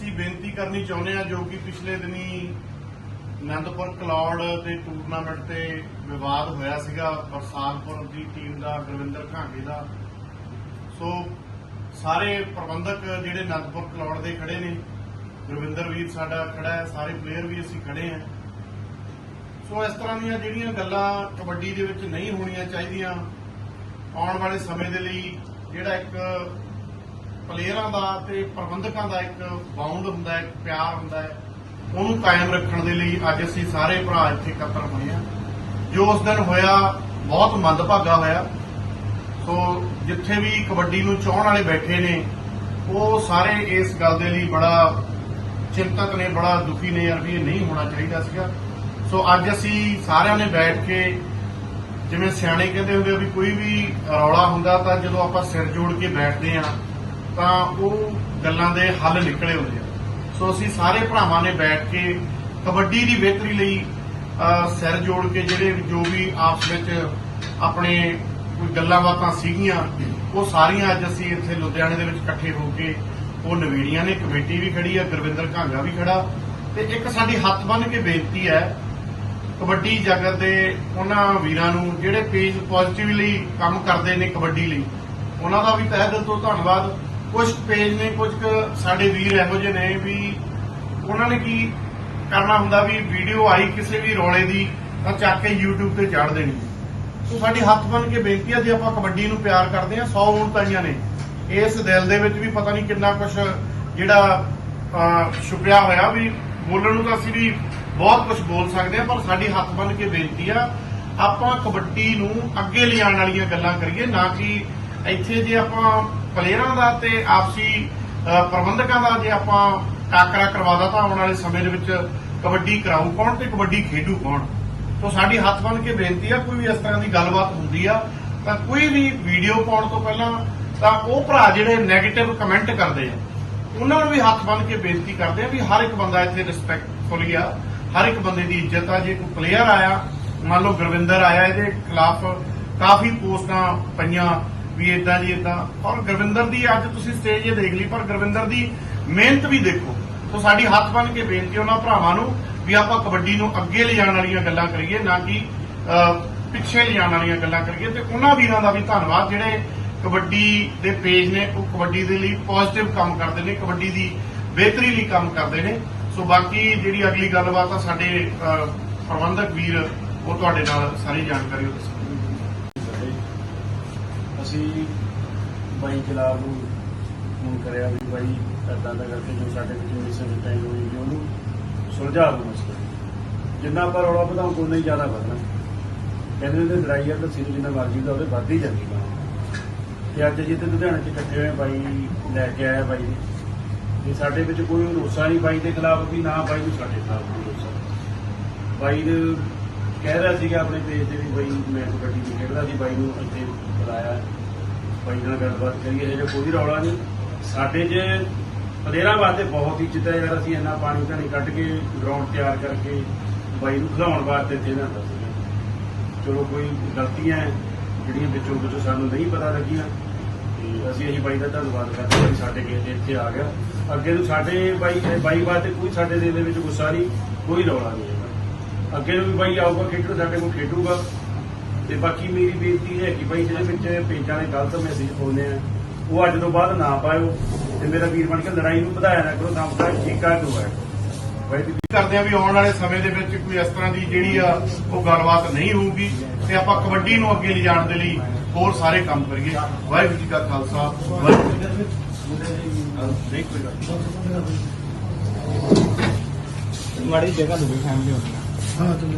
ਅਸੀਂ ਬੇਨਤੀ ਕਰਨੀ ਚਾਹੁੰਦੇ ਹਾਂ ਜੋ ਕਿ ਪਿਛਲੇ ਦਿਨੀ ਆਨੰਦਪੁਰ ਕਲੌੜ ਦੇ ਟੂਰਨਾਮੈਂਟ ਤੇ ਵਿਵਾਦ ਹੋਇਆ ਸੀਗਾ, ਬਰਸਾਤਪੁਰ ਦੀ ਟੀਮ ਦਾ, ਗੁਰਵਿੰਦਰ ਘਾਂਗੇ ਦਾ। ਸੋ ਸਾਰੇ ਪ੍ਰਬੰਧਕ ਜਿਹੜੇ ਆਨੰਦਪੁਰ ਕਲੌੜ ਦੇ ਖੜੇ ਨੇ, ਗੁਰਵਿੰਦਰ ਵੀਰ ਸਾਡਾ ਖੜਾ ਹੈ, ਸਾਰੇ ਪਲੇਅਰ ਵੀ ਅਸੀਂ ਖੜੇ ਹਾਂ। ਸੋ ਇਸ ਤਰ੍ਹਾਂ ਦੀਆਂ ਜਿਹੜੀਆਂ ਗੱਲਾਂ ਕਬੱਡੀ ਦੇ ਵਿੱਚ ਨਹੀਂ ਹੋਣੀਆਂ ਚਾਹੀਦੀਆਂ, ਆਉਣ ਵਾਲੇ ਸਮੇਂ ਦੇ ਲਈ ਜਿਹੜਾ ਇੱਕ ਪਲੇਅਰਾਂ ਦਾ ਤੇ ਪ੍ਰਬੰਧਕਾਂ ਦਾ ਇੱਕ ਬਾਉਂਡ ਹੁੰਦਾ ਹੈ ਪਿਆਰ ਹੁੰਦਾ ਹੈ। ਉਹਨੂੰ ਕਾਇਮ ਰੱਖਣ ਦੇ ਲਈ ਅੱਜ ਅਸੀਂ ਸਾਰੇ ਭਰਾ ਇੱਥੇ ਇਕੱਤਰ ਹੋਏ ਹਾਂ। ਜੋ ਉਸ ਦਿਨ ਹੋਇਆ, ਬਹੁਤ ਮੰਦਭਾਗਾ ਹੋਇਆ। ਸੋ ਜਿੱਥੇ ਵੀ ਕਬੱਡੀ ਨੂੰ ਚਾਹਣ ਵਾਲੇ ਬੈਠੇ ਨੇ, ਉਹ ਸਾਰੇ ਇਸ ਗੱਲ ਦੇ ਲਈ ਬੜਾ ਚਿੰਤਕ ਨੇ, ਬੜਾ ਦੁਖੀ ਨੇ ਯਾਰ ਵੀ ਇਹ ਨਹੀਂ ਹੋਣਾ ਚਾਹੀਦਾ ਸੀਗਾ। ਸੋ ਅੱਜ ਅਸੀਂ ਸਾਰਿਆਂ ਨੇ ਬੈਠ ਕੇ ਜਿਵੇਂ ਸਿਆਣੇ ਕਹਿੰਦੇ ਹੁੰਦੇ ਆ ਵੀ ਕੋਈ ਵੀ ਰੌਲਾ ਹੁੰਦਾ ਤਾਂ ਜਦੋਂ ਆਪਾਂ ਸਿਰ ਜੋੜ ਕੇ ਬੈਠਦੇ ਆ ਤਾਂ ਉਹ ਗੱਲਾਂ ਦੇ ਹੱਲ ਨਿਕਲੇ ਹੁੰਦੇ ਆ। ਸੋ ਅਸੀਂ ਸਾਰੇ ਭਰਾਵਾਂ ਨੇ ਬੈਠ ਕੇ ਕਬੱਡੀ ਦੀ ਬਿਹਤਰੀ ਲਈ ਸਿਰ ਜੋੜ ਕੇ ਜਿਹੜੇ ਜੋ ਵੀ ਆਪਸ ਵਿੱਚ ਆਪਣੇ ਕੋਈ ਗੱਲਾਂ ਬਾਤਾਂ ਸੀਗੀਆਂ, ਉਹ ਸਾਰੀਆਂ ਅੱਜ ਅਸੀਂ ਇੱਥੇ ਲੁਧਿਆਣੇ ਦੇ ਵਿੱਚ ਇਕੱਠੇ ਹੋ ਕੇ ਉਹ ਨਵੀੜੀਆਂ ਨੇ। ਕਮੇਟੀ ਵੀ ਖੜੀ ਆ, ਗੁਰਵਿੰਦਰ ਘਾਂਗਾ ਵੀ ਖੜਾ। ਤੇ ਇੱਕ ਸਾਡੀ ਹੱਥ ਬੰਨ ਕੇ ਬੇਨਤੀ ਹੈ, ਕਬੱਡੀ ਜਗਤ ਦੇ ਉਹਨਾਂ ਵੀਰਾਂ ਨੂੰ ਜਿਹੜੇ ਪੇਜ ਪੋਜ਼ਿਟਿਵਲੀ ਕੰਮ ਕਰਦੇ ਨੇ ਕਬੱਡੀ ਲਈ, ਉਹਨਾਂ ਦਾ ਵੀ ਤਹਿ ਦਿਲ ਤੋਂ ਧੰਨਵਾਦ। ਕੁਝ ਪੇਜ ਨੇ ਕੁਝ ਸਾਡੇ ਵੀਰ ਇਹੋ ਜਿਹੇ ਨੇ ਵੀ ਉਹਨਾਂ ਨੇ ਕੀ ਕਰਨਾ ਹੁੰਦਾ ਵੀ ਵੀਡੀਓ ਆਈ ਕਿਸੇ ਵੀ ਰੌਲੇ ਦੀ ਤਾਂ ਚੱਕ ਕੇ YouTube ਤੇ ਚੜ ਦੇਣੀ ਸੋ ਸਾਡੀ ਹੱਥ ਬੰਨ ਕੇ ਬੇਨਤੀ ਆ ਜੇ ਆਪਾਂ ਕਬੱਡੀ ਨੂੰ ਪਿਆਰ ਕਰਦੇ ਹਾਂ 100 ਉਣਤਾਈਆਂ ਨੇ। ਇਸ ਦਿਲ ਦੇ ਵਿੱਚ ਵੀ ਪਤਾ ਨਹੀਂ ਕਿੰਨਾ ਕੁਝ ਜਿਹੜਾ ਛੁਪਿਆ ਹੋਇਆ ਵੀ ਬੋਲਣ ਨੂੰ ਤਾਂ ਅਸੀਂ ਵੀ ਬਹੁਤ ਕੁਝ ਬੋਲ ਸਕਦੇ ਹਾਂ, ਪਰ ਸਾਡੀ ਹੱਥ ਬੰਨ ਕੇ ਬੇਨਤੀ ਆ, ਆਪਾਂ ਕਬੱਡੀ ਨੂੰ ਅੱਗੇ ਲਿਆਉਣ ਵਾਲੀਆਂ ਗੱਲਾਂ ਕਰੀਏ, ਨਾ ਕਿ ਇੱਥੇ ਜੇ ਆਪਾਂ ਪਲੇਅਰਾਂ ਦਾ ਤੇ ਆਪਸੀ ਪ੍ਰਬੰਧਕਾਂ ਦਾ ਜੇ ਆਪਾਂ ਟਾਕਰਾ ਕਰਵਾਦਾ ਤਾਂ ਆਉਣ ਵਾਲੇ ਸਮੇਂ ਦੇ ਵਿੱਚ ਕਬੱਡੀ ਕਰਾਊ ਕੌਣ ਤੇ ਕਬੱਡੀ ਖੇਡੂ ਕੌਣ? ਤੋ ਸਾਡੀ ਹੱਥ ਬੰਨ ਕੇ ਬੇਨਤੀ ਆ, ਕੋਈ ਵੀ ਇਸ ਤਰ੍ਹਾਂ ਦੀ ਗੱਲਬਾਤ ਹੁੰਦੀ ਆ, ਤਾਂ ਕੋਈ ਵੀ ਵੀਡੀਓ ਪਾਉਣ ਤੋਂ ਪਹਿਲਾਂ ਤਾਂ ਉਹ ਭਰਾ ਜਿਹੜੇ 네ਗੇਟਿਵ ਕਮੈਂਟ ਕਰਦੇ ਆ, ਉਹਨਾਂ ਨੂੰ ਵੀ ਹੱਥ ਬੰਨ ਕੇ ਬੇਨਤੀ ਕਰਦੇ ਆ ਵੀ ਹਰ ਇੱਕ ਬੰਦਾ ਇੱਥੇ ਰਿਸਪੈਕਟਫੁਲੀ ਆ, ਹਰ ਇੱਕ ਬੰਦੇ ਦੀ ਇੱਜ਼ਤ ਆ, ਜੇ ਕੋਈ ਪਲੇਅਰ ਆਇਆ, ਮੰਨ ਲਓ ਗੁਰਵਿੰਦਰ ਆਇਆ, ਇਹਦੇ ਖਿਲਾਫ ਕਾਫੀ ਪੋਸਟਾਂ ਪਈਆਂ ਵੀ ਇਦਾਂ ਜੀ ਇਦਾਂ ਔਰ ਗੁਰਵਿੰਦਰ ਦੀ ਅੱਜ ਤੁਸੀਂ ਸਟੇਜ ਇਹ ਦੇਖ ਲਈ, ਪਰ ਗੁਰਵਿੰਦਰ ਦੀ ਮਿਹਨਤ ਵੀ ਦੇਖੋ। ਸੋ ਸਾਡੀ ਹੱਥ ਬੰਨ ਕੇ ਬੇਨਤੀ ਉਹਨਾਂ ਭਰਾਵਾਂ ਨੂੰ ਵੀ ਆਪਾਂ ਕਬੱਡੀ ਨੂੰ ਅੱਗੇ ਲਿਜਾਣ ਵਾਲੀਆਂ ਗੱਲਾਂ ਕਰੀਏ, ਨਾ ਕਿ ਪਿੱਛੇ ਲਿਜਾਣ ਵਾਲੀਆਂ ਗੱਲਾਂ ਕਰੀਏ। ਤੇ ਉਹਨਾਂ ਵੀਰਾਂ ਦਾ ਵੀ ਧੰਨਵਾਦ, ਜਿਹੜੇ ਕਬੱਡੀ ਦੇ ਪੇਜ ਨੇ, ਉਹ ਕਬੱਡੀ ਦੇ ਲਈ ਪੋਜ਼ਿਟਿਵ ਕੰਮ ਕਰਦੇ ਨੇ, ਕਬੱਡੀ ਦੀ ਬਿਹਤਰੀ ਲਈ ਕੰਮ ਕਰਦੇ ਨੇ। ਸੋ ਬਾਕੀ ਜਿਹੜੀ ਅਗਲੀ ਗੱਲਬਾਤ ਆ ਸਾਡੇ ਪ੍ਰਬੰਧਕ ਵੀਰ, ਉਹ ਤੁਹਾਡੇ ਨਾਲ ਸਾਰੀ ਜਾਣਕਾਰੀ ਉਹ ਦੱਸਣਗੇ। ਅਸੀਂ ਬਾਈ ਜਲਾਲ ਨੂੰ ਫੋਨ ਕਰਿਆ ਵੀ ਬਾਈ ਏਦਾਂ ਦਾ ਕਰਕੇ ਜੋ ਸਾਡੇ ਵਿੱਚ ਮਿਸਅੰਡਰਸਟੈਂਡ ਹੋਈ ਵੀ ਉਹਨੂੰ ਸੁਲਝਾ ਦਿਓ ਮਸਲਾ ਜਿੰਨਾ ਪਰ ਰੌਲਾ ਵਧਾਉਂ ਕੋਈ ਨਹੀਂ ਜ਼ਿਆਦਾ ਵਧਣਾ। ਕਹਿੰਦੇ ਨੇ ਲੜਾਈ ਆ ਤਾਂ ਸਿਰ ਜਿੰਨਾ ਮਰਜ਼ੀ ਦਾ ਉਹਦੇ ਵੱਧ ਹੀ ਜਾਂਦੀ ਗਾ ਤੇ ਅੱਜ ਜਿੱਥੇ ਲੁਧਿਆਣੇ 'ਚ ਇਕੱਠੇ ਹੋਏ ਬਾਈ ਲੈ ਕੇ ਆਇਆ ਬਾਈ ਨੇ। ਤੇ ਸਾਡੇ ਵਿੱਚ ਕੋਈ ਰੋਸਾ ਨਹੀਂ ਬਾਈ ਦੇ ਖਿਲਾਫ ਵੀ, ਨਾ ਬਾਈ ਨੂੰ ਸਾਡੇ ਖਿਲਾਫ ਕੋਈ ਰੋਸਾ ਬਾਈ ਦੇ ਕਹਿ ਰਿਹਾ ਸੀਗਾ ਆਪਣੇ ਪੇਜ ਤੇ ਵੀ ਬਾਈ ਮੈਂ ਕਬੱਡੀ ਨਹੀਂ ਖੇਡਦਾ ਸੀ, ਬਾਈ ਨੂੰ ਇੱਥੇ ਬੁਲਾਇਆ। ਬਾਈ ਨਾਲ ਗੱਲਬਾਤ ਕਰੀਏ ਇਹ ਕੋਈ ਰੌਲਾ ਨਹੀਂ। ਸਾਡੇ 'ਚ ਪਲੇਅਰਾਂ ਵਾਸਤੇ ਬਹੁਤ ਇੱਜ਼ਤ ਹੈ ਯਾਰ, ਅਸੀਂ ਇੰਨਾ ਪਾਣੀ ਧਾਣੀ ਕੱਢ ਕੇ ਗਰਾਊਂਡ ਤਿਆਰ ਕਰਕੇ ਬਾਈ ਨੂੰ ਖਿਲਾਉਣ ਵਾਸਤੇ ਇੱਥੇ ਲਿਆਂਦਾ ਸੀਗਾ ਚਲੋ ਕੋਈ ਗਲਤੀਆਂ ਜਿਹੜੀਆਂ ਵਿੱਚੋਂ ਵਿੱਚੋਂ ਸਾਨੂੰ ਨਹੀਂ ਪਤਾ ਲੱਗੀਆਂ, ਤੇ ਅਸੀਂ ਇਹੀ ਬਾਈ ਦਾ ਧੰਨਵਾਦ ਕਰਦੇ ਹਾਂ ਵੀ ਸਾਡੇ ਗੇਟ ਇੱਥੇ ਆ ਗਿਆ। ਅੱਗੇ ਨੂੰ ਸਾਡੇ ਬਾਈ ਬਾਈ ਵਾਸਤੇ ਕੋਈ ਸਾਡੇ ਦਿਲ ਦੇ ਵਿੱਚ ਗੁੱਸਾ ਨਹੀਂ, ਕੋਈ ਰੌਲਾ ਨਹੀਂ। ਹੈਗਾ ਅੱਗੇ ਨੂੰ ਵੀ ਬਾਈ ਆਊਗਾ ਖੇਡਣ ਸਾਡੇ ਕੋਲ ਖੇਡੂਗਾ। ਤੇ ਬਾਕੀ ਮੇਰੀ ਬੇਨਤੀ ਹੈ ਕਿ ਬਾਈ ਜਿਹੜੇ ਵਿੱਚ ਪੇਜਾਂ ਦੇ ਗਲਤ ਮੈਸੇਜ ਪਾਉਂਦੇ ਆ ਉਹ ਅੱਜ ਤੋਂ ਬਾਅਦ ਨਾ ਪਾਇਓ ਤੇ ਮੇਰਾ ਵੀਰ ਬਣ ਕੇ ਲੜਾਈ ਨੂੰ ਵਧਾਇਆ ਨਾ ਕਰੋ ਸਮਝਦਾ ਠੀਕਾ ਕਿਉਂ ਹੈ ਬਾਈ ਦੀ ਕਰਦੇ ਆ ਵੀ ਆਉਣ ਵਾਲੇ ਸਮੇਂ ਦੇ ਵਿੱਚ ਕੋਈ ਇਸ ਤਰ੍ਹਾਂ ਦੀ ਜਿਹੜੀ ਆ ਉਹ ਗੱਲਬਾਤ ਨਹੀਂ ਹੋਊਗੀ ਤੇ ਆਪਾਂ ਕਬੱਡੀ ਨੂੰ ਅੱਗੇ ਲਿਜਾਣ ਦੇ ਲਈ ਹੋਰ ਸਾਰੇ ਕੰਮ ਕਰੀਏ। ਵਾਹਿਗੁਰੂ ਜੀ ਕਾ ਖਾਲਸਾ ਵਾਹਿਗੁਰੂ ਜੀ ਕੀ ਫਤਿਹ। ਮਾੜੀ ਜਗ੍ਹਾ ਦੂਜੀ ਫੈਮਿਲੀ ਹੋਣੀ ਹਾਂ ਤੁਮ